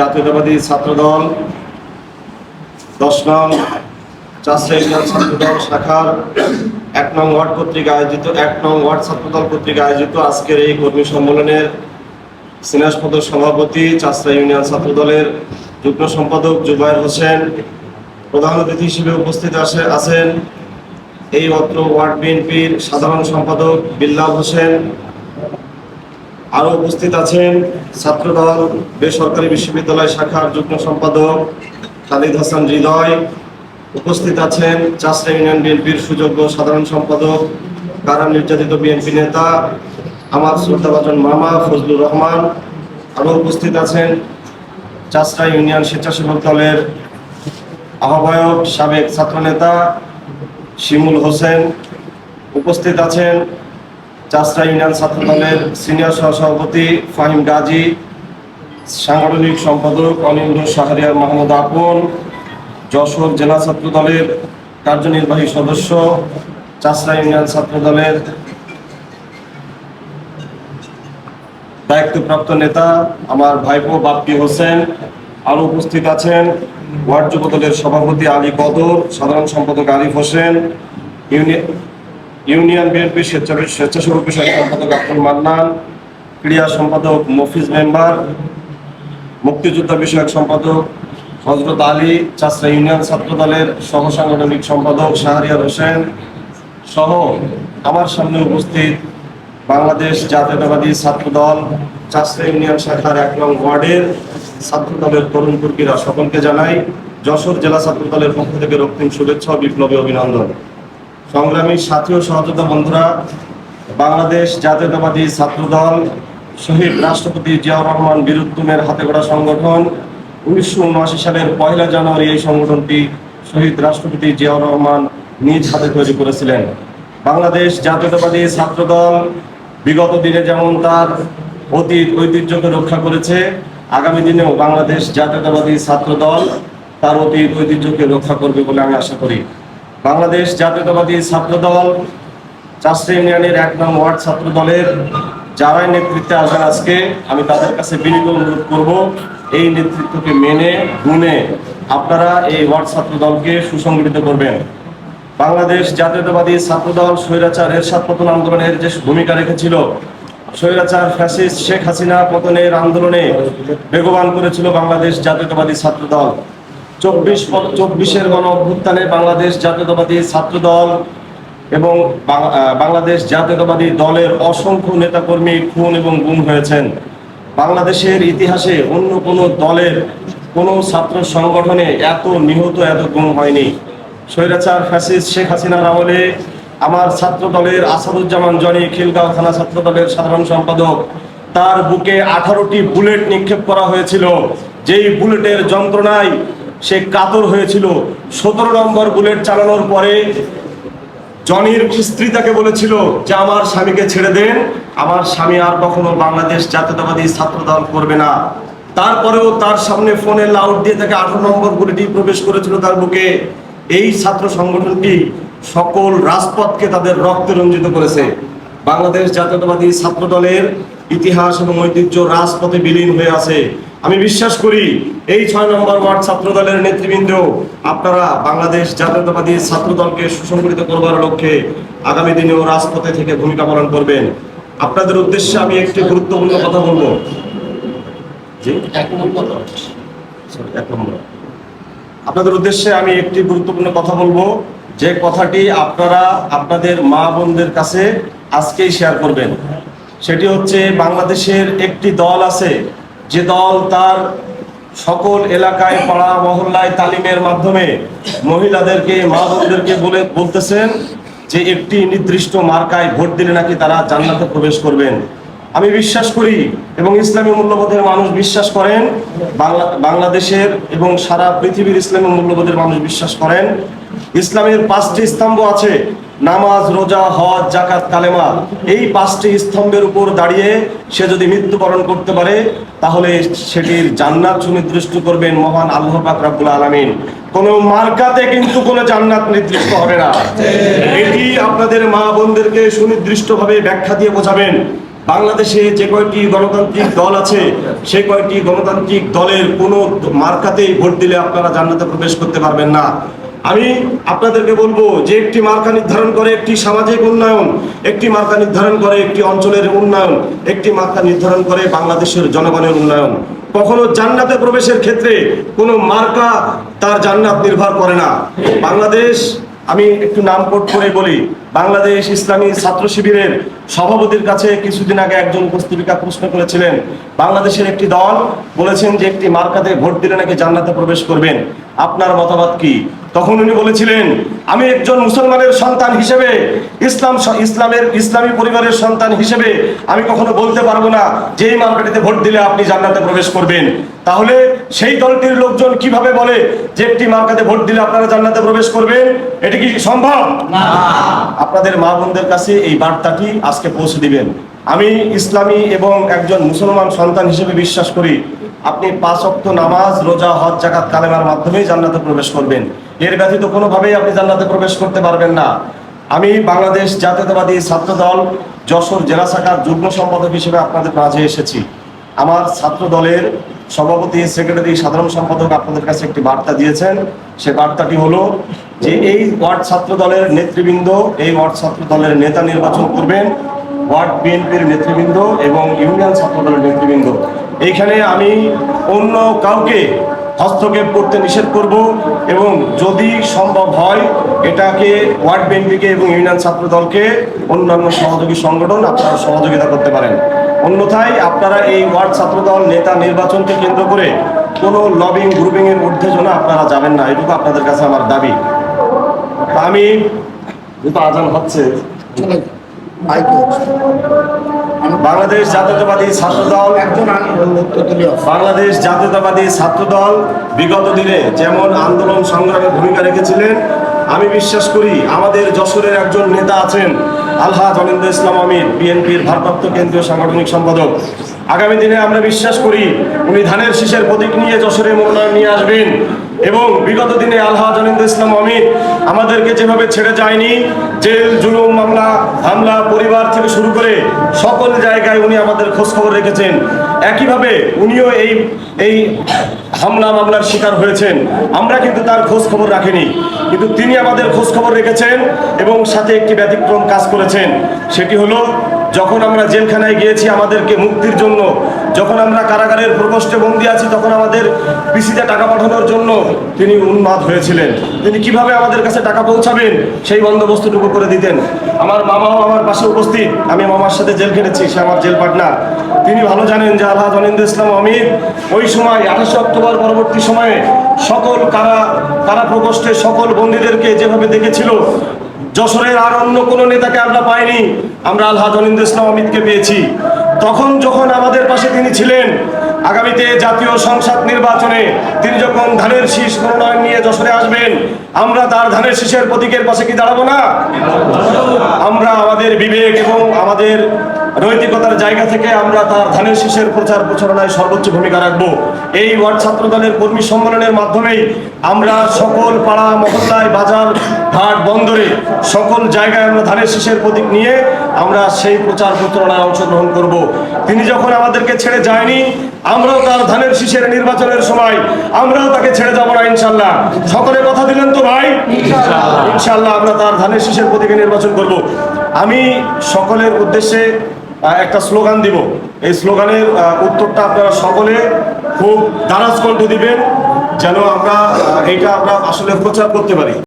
জাতীয়তাবাদী ছাত্রদল, দশ নং ইউনিয়ন ছাত্রদল শাখার এক নং ওয়ার্ড কর্তৃক আয়োজিত, এক নং ওয়ার্ড ছাত্রদল কর্তৃক আয়োজিত আজকের এই কর্মী সম্মেলনের সিনাসপদ সভাপতি, চাষরা ইউনিয়ন ছাত্রদলের যুগ্ম সম্পাদক জুবাইর হোসেন, প্রধান অতিথি হিসেবে উপস্থিত আসে আছেন এই অত্র ওয়ার্ড বিএনপির সাধারণ সম্পাদক বিল্লাল হোসেন আরও উপস্থিত আছেন ছাত্রদল বেসরকারি বিশ্ববিদ্যালয় শাখার যুগ্ম সম্পাদক খালিদ হাসান হৃদয়, উপস্থিত আছেন চাষরা ইউনিয়ন বিএনপির সুযোগ্য সাধারণ সম্পাদক, কারা নির্যাতিত বিএনপি নেতা, আমার শ্রদ্ধাভাজন মামা ফজলুর রহমান আরও উপস্থিত আছেন চাষরা ইউনিয়ন স্বেচ্ছাসেবক দলের আহ্বায়ক সাবেক ছাত্রনেতা শিমুল হোসেন, উপস্থিত আছেন চাষরা ইউনিয়ন ছাত্র দলের সিনিয়র সহসভাপতি ফাহিম গাজী, সাংগঠনিক সম্পাদক অনিন্দ শাহরিয়ার মাহমুদ আপন, যশোর জেলা ছাত্র দলের কার্যনির্বাহী সদস্য, চাষরা ইউনিয়ন ছাত্র দলের দায়িত্বপ্রাপ্ত নেতা, আমার ভাইপো বাপ্পি হোসেন আরও উপস্থিত আছেন ওয়ার্ড যুব দলের সভাপতি আলী কদর সাধারণ সম্পাদক Arif Hossain union union BNP স্বেচ্ছাসেবক বিষয়ক সম্পাদক আব্দুল মান্নান, ক্রীড়া সম্পাদক মফিজ মেম্বার, মুক্তিযোদ্ধা বিষয়ক সম্পাদক হজরত আলী, চাষরা ইউনিয়ন ছাত্র দলের সহ সাংগঠনিক সম্পাদক শাহরিয়ার হোসেন সহ আমার সামনে উপস্থিত বাংলাদেশ জাতীয়তাবাদী ছাত্র দল চাষরা ইউনিয়ন শাখার এক নং ওয়ার্ডের ছাত্র দলের তরুণ তুর্কিরা সকলকে জানাই যশোর জেলা ছাত্র দলের পক্ষ থেকে রক্তিম শুভেচ্ছা বিপ্লবী অভিনন্দন। সংগ্রামী সাথী ও সহযোদ্ধা বন্ধুরা, বাংলাদেশ জাতীয়তাবাদী ছাত্র দল শহীদ রাষ্ট্রপতি জিয়াউর রহমান বীরুত্তমের হাতে গড়া সংগঠন, উনিশশো উনআশি সালের পয়লা জানুয়ারি এই সংগঠনটি শহীদ রাষ্ট্রপতি জিয়াউর রহমান নিজ হাতে তৈরি করেছিলেন। বাংলাদেশ জাতীয়তাবাদী ছাত্র দল বিগত দিনে যেমন তার অতীত ঐতিহ্যকে রক্ষা করেছে, আগামী দিনেও বাংলাদেশ জাতীয়তাবাদী ছাত্র দল তার অতীত ঐতিহ্যকে রক্ষা করবে বলে আমি আশা করি। বাংলাদেশ জাতীয়তাবাদী ছাত্র দল চাষরা ইউনিয়নের এক নং ওয়ার্ড ছাত্র দলের যারাই নেতৃত্বে আসবেন আজকে, আমি তাদের কাছে বিনীত অনুরোধ করব, এই নেতৃত্বকে মেনে, গুনে আপনারা এই ওয়ার্ড ছাত্র দলকে সুসংগঠিত করবেন। বাংলাদেশ জাতীয়তাবাদী ছাত্র দল স্বৈরাচার এরশাদ পতন আন্দোলনের যে ভূমিকা রেখেছিল, স্বৈরাচার ফ্যাসিস্ট শেখ হাসিনা পতনের আন্দোলনে বেগবান করেছিল বাংলাদেশ জাতীয়তাবাদী ছাত্র দল চব্বিশ চব্বিশের গণ অভ্যুত্থানে বাংলাদেশ জাতীয়তাবাদী ছাত্র দল এবং বাংলাদেশ জাতীয়তাবাদী দলের অসংখ্য নেতাকর্মী খুন এবং গুম হয়েছেন। বাংলাদেশের ইতিহাসে অন্য কোনো দলের কোনো ছাত্র সংগঠনে এত নিহত, এত গুম হয়নি। স্বৈরাচার ফ্যাসিস্ট শেখ হাসিনার আমলে আমার ছাত্র দলের আসাদুজ্জামান জনি খিলগাঁও থানা ছাত্র দলের সাধারণ সম্পাদক, তার বুকে আঠারোটি বুলেট নিক্ষেপ করা হয়েছিল। যেই বুলেটের যন্ত্রণায় সে কাতর হয়েছিল। সতেরো নম্বর বুলেট চালানোর পরে জনির স্ত্রী তাকে বলেছিল যে, আমার স্বামীকে ছেড়ে দেন। আমার স্বামী আর কখনো বাংলাদেশ জাতীয়তাবাদী ছাত্র দল করবে না। তারপরেও তার সামনে ফোনে লাউড দিয়ে তাকে আঠারো নম্বর গুলিটি প্রবেশ করেছিল তার বুকে। এই ছাত্র সংগঠনটি সকল রাজপথকে তাদের রক্তে রঞ্জিত করেছে। বাংলাদেশ জাতীয়তাবাদী ছাত্র দলের ইতিহাস এবং ঐতিহ্য রাজপথে বিলীন হয়ে আছে। আমি বিশ্বাস করি এই ছয় নম্বর ওয়ার্ড ছাত্র দলের নেতৃবৃন্দ আপনারা বাংলাদেশ জাতীয়তাবাদী ছাত্র দলকে সুসংগঠিত করবার লক্ষ্যে আগামী দিনেও রাজপথে থেকে ভূমিকা পালন করবেন। আপনাদের উদ্দেশ্যে আমি একটি গুরুত্বপূর্ণ কথা বলব। আপনাদের উদ্দেশ্যে আমি একটি গুরুত্বপূর্ণ কথা বলব। যে কথাটি আপনারা আপনাদের মা বোনদের কাছে আজকেই শেয়ার করবেন। সেটি হচ্ছে বাংলাদেশের একটি দল আছে যে দল তার সকল এলাকায়, পাড়া, মহল্লায় তালিমের মাধ্যমে মহিলাদেরকে মা বোনদেরকে বলে, বলতেছেন যে একটি নির্দিষ্ট মার্কায় ভোট দিলে নাকি তারা জান্নাতে প্রবেশ করবেন। আমি বিশ্বাস করি এবং ইসলামী মূল্যবোধের মানুষ বিশ্বাস করেন, বাংলা, বাংলাদেশের এবং সারা পৃথিবীর ইসলামী মূল্যবোধের মানুষ বিশ্বাস করেন। ইসলামের পাঁচটি স্তম্ভ আছে। নামাজ, রোজা, হজ জাকাত কালেমা এই পাঁচটি স্তম্ভের উপর দাঁড়িয়ে সে যদি মৃত্যুবরণ করতে পারে, তাহলে সেটির জান্নাত সুনির্দিষ্ট করবেন মহান আল্লাহ পাক আলামিন। কোন মার্কাতে কিন্তু কোনো জান্নাত নির্দিষ্ট হবে না। এটি আপনাদের মা বোনদেরকে সুনির্দিষ্টভাবে ব্যাখ্যা দিয়ে বোঝাবেন। বাংলাদেশে যে কয়টি গণতান্ত্রিক দল আছে, সে কয়টি গণতান্ত্রিক দলের কোনো মার্কাতেই ভোট দিলে আপনারা জান্নাতে প্রবেশ করতে পারবেন না। আমি আপনাদেরকে বলব যে একটি মার্কা নির্ধারণ করে একটি সামাজিক উন্নয়ন, একটি মার্কা নির্ধারণ করে একটি অঞ্চলের উন্নয়ন, একটি মার্কা নির্ধারণ করে বাংলাদেশের জনগণের উন্নয়ন। কখনো জান্নাতে প্রবেশের ক্ষেত্রে কোনো মার্কা তার জান্নাত নির্ভর করে না। বাংলাদেশ, আমি একটু নাম কোট করে বলি, বাংলাদেশ ইসলামী ছাত্র শিবিরের সভাপতির কাছে কিছুদিন আগে একজন উপস্থাপিকা প্রশ্ন করেছিলেন, বাংলাদেশের একটি দল বলেছেন যে একটি মার্কাতে ভোট দিলে নাকি জান্নাতে প্রবেশ করবেন। আপনার মতামত কি? তখন উনি বলেছিলেন আমি একজন মুসলমানের সন্তান হিসেবে ইসলাম ইসলামের ইসলামী পরিবারের সন্তান হিসেবে আমি কখনো বলতে পারব না যে এই মার্কেটে ভোট দিলে আপনি জান্নাতে প্রবেশ করবেন। তাহলে সেই দলটির লোকজন কীভাবে বলে যে একটি মার্কাতে ভোট দিলে আপনারা জান্নাতে প্রবেশ করবেন? এটি কি সম্ভব? আপনাদের মা বোনদের কাছে এই বার্তাটি আজকে পৌঁছে দিবেন। আমি ইসলামী এবং একজন মুসলমান সন্তান হিসেবে বিশ্বাস করি আপনি পাঁচ অক্ত নামাজ রোজা হজ জাকাত কালেমার মাধ্যমেই জান্নাতে প্রবেশ করবেন। এর ব্যতীত কোনোভাবেই আপনি জান্নাতে প্রবেশ করতে পারবেন না। আমি বাংলাদেশ জাতীয়তাবাদী ছাত্র দল যশোর জেলা শাখার যুগ্ম সম্পাদক হিসেবে আপনাদের মাঝে এসেছি। আমার ছাত্র দলের সভাপতি, সেক্রেটারি, সাধারণ সম্পাদক আপনাদের কাছে একটি বার্তা দিয়েছেন। সে বার্তাটি হলো যে এই ওয়ার্ড ছাত্র দলের নেতৃবৃন্দ, এই ওয়ার্ড ছাত্র দলের নেতা নির্বাচন করবেন ওয়ার্ড বিএনপির নেতৃবৃন্দ এবং ইউনিয়ন ছাত্র দলের নেতৃবৃন্দ। এইখানে আমি অন্য কাউকে হস্তক্ষেপ করতে নিষেধ করব এবং যদি সম্ভব হয়, এটাকে ওয়ার্ড বিএনপিকে এবং ইউনিয়ন ছাত্র দলকে অন্যান্য সহযোগী সংগঠন আপনারা সহযোগিতা করতে পারেন। অন্যথায় আপনারা এই ওয়ার্ড ছাত্র দল নেতা নির্বাচনকে কেন্দ্র করে কোনো লবিং গ্রুপিং এর ঊর্ধ্বে যেন আপনারা যাবেন না। এটুকু আপনাদের কাছে আমার দাবি। আমি যেহেতু আজান হচ্ছে। বাংলাদেশ জাতীয়তাবাদী ছাত্র দল বাংলাদেশ জাতীয়তাবাদী ছাত্র দল বিগত দিনে যেমন আন্দোলন সংগ্রামে ভূমিকা রেখেছিলেন আমি বিশ্বাস করি আমাদের যশোরের একজন নেতা আছেন আলহাজ অনিন্দ ইসলাম আমির বিএনপির ভারপ্রাপ্ত কেন্দ্রীয় সাংগঠনিক সম্পাদক। আগামী দিনে আমরা বিশ্বাস করি উনি ধানের শীষের প্রতীক নিয়ে যশোরে মনোনয়ন নিয়ে আসবেন এবং বিগত দিনে আলহাজ অনিন্দ ইসলাম অমিত আমাদেরকে যেভাবে ছেড়ে যায়নি জেল জুলুম মামলা হামলা পরিবার থেকে শুরু করে সকল জায়গায় উনি আমাদের খোঁজখবর রেখেছেন। একইভাবে উনিও এই এই হামলা মামলার শিকার হয়েছেন। আমরা কিন্তু তার খোঁজ খবর রাখিনি। কিন্তু তিনি আমাদের খোঁজ খবর রেখেছেন এবং সাথে একটি ব্যতিক্রম কাজ করেছেন। সেটি হলো, যখন আমরা জেলখানায় গিয়েছি, আমাদেরকে মুক্তির জন্য যখন আমরা কারাগারের প্রকোষ্ঠে বন্দী আছি, তখন আমাদের পিসিতে টাকা পাঠানোর জন্য তিনি উন্মাদ হয়েছিলেন। তিনি কীভাবে আমাদের কাছে টাকা পৌঁছাবেন, সেই বন্দোবস্তটুকু করে দিতেন। আমার মামাও আমার পাশে উপস্থিত। আমি মামার সাথে জেল খেটেছি, সে আমার জেল পার্টনার তিনি ভালো জানেন যে আল্লাহ অনিন্দ ইসলাম অমিত, ওই সময় আঠাশে অক্টোবর পরবর্তী সময়ে সকল কারা কারা প্রকোষ্ঠে সকল বন্দীদেরকে যেভাবে দেখেছিল যশোরের আর অন্য কোনো নেতাকে আমরা পাইনি। আমরা আলহাজ অনিন্দ ইসলাম অমিতকে পেয়েছি। তখন যখন আমাদের পাশে তিনি ছিলেন, আগামীতে জাতীয় সংসদ নির্বাচনে তিনি যখন ধানের শীষ মনোনয়ন নিয়ে যশোরে আসবেন, আমরা তার ধানের শীষের প্রতীকের পাশে কি দাঁড়াবো না? আমরা আমাদের বিবেক এবং আমাদের নৈতিকতার জায়গা থেকে আমরা তার ধানের শীষের প্রচার প্রচারণায় সর্বোচ্চ ভূমিকা রাখব। এই ওয়ার্ড ছাত্র দলের কর্মী সম্মেলনের মাধ্যমেই আমরা সকল পাড়া মহল্লায় বাজার ঘাট বন্দরে সকল জায়গায় আমরা ধানের শীষের প্রতীক নিয়ে আমরা সেই প্রচার প্রচারণায় অংশগ্রহণ করব। তিনি যখন আমাদেরকে ছেড়ে যায়নি আমরাও তার ধানের শীষের নির্বাচনের সময় আমরাও তাকে ছেড়ে যাব না ইনশাল্লাহ সকলে কথা দিলেন তো ভাই? ইনশাল্লাহ আমরা তার ধানের শীষের প্রতীকে নির্বাচন করব। আমি সকলের উদ্দেশ্যে একটা স্লোগান দিব। এই স্লোগানের উত্তরটা আপনারা সকলে খুব দ্বারাজ কণ্ঠ দিবেন, যেন আমরা এটা আমরা আসলে প্রচার করতে পারি।